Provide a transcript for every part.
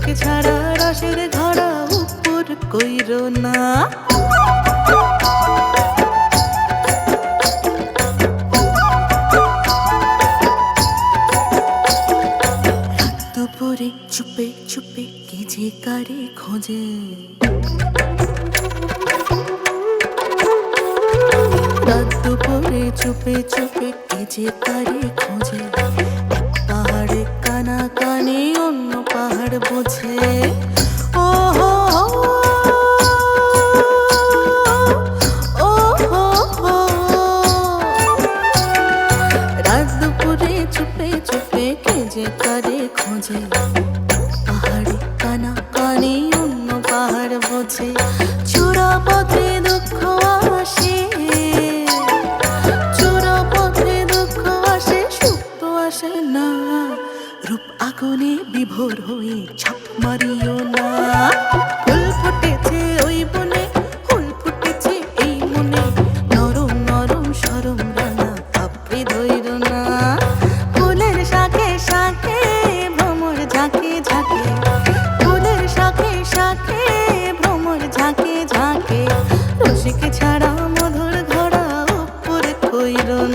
রসিক ছাড়া রসের ঘরা উপর কইর না। দুপুরে চুপে চুপে কে যে কারে খোঁজে। রাত দুপুরে চুপে চুপে কে যে কারে খোঁজে। চুপে চুপে কে যে কারে খোঁজে? পাহাড়ে কানা কানে অন্য পাহাড় বোঝে। চূড়া পথে দুঃখ আসে। চূড়া পথে দুঃখ আসে সুখ আসে না। রূপ আগুনে বিভোর হয়ে ছাপ মারিও না।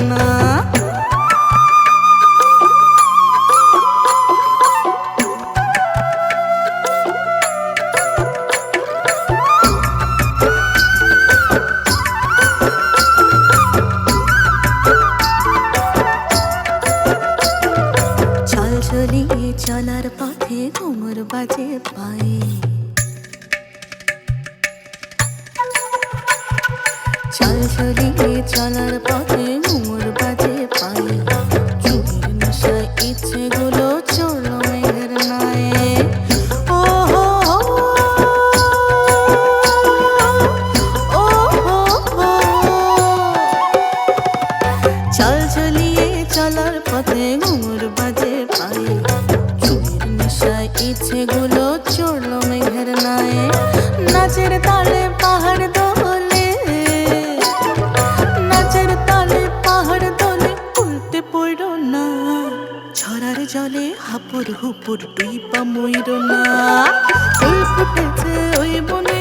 না। চল চলিয়ে চলার পথে ঘুমর বাজে পায়ে। চল চলিয়ে চলার পথে ইচ্ছে গুলো চড়লো মেঘের নায়ে। নাচের তালে পাহাড় দোলে। নাচের তালে পাহাড় দোলে উল্টে পড়ো না। ছড়ার জলে হাপুর হুপুর ডুইপা ময়ূর না। ফুল ফুটেছে ওই বনে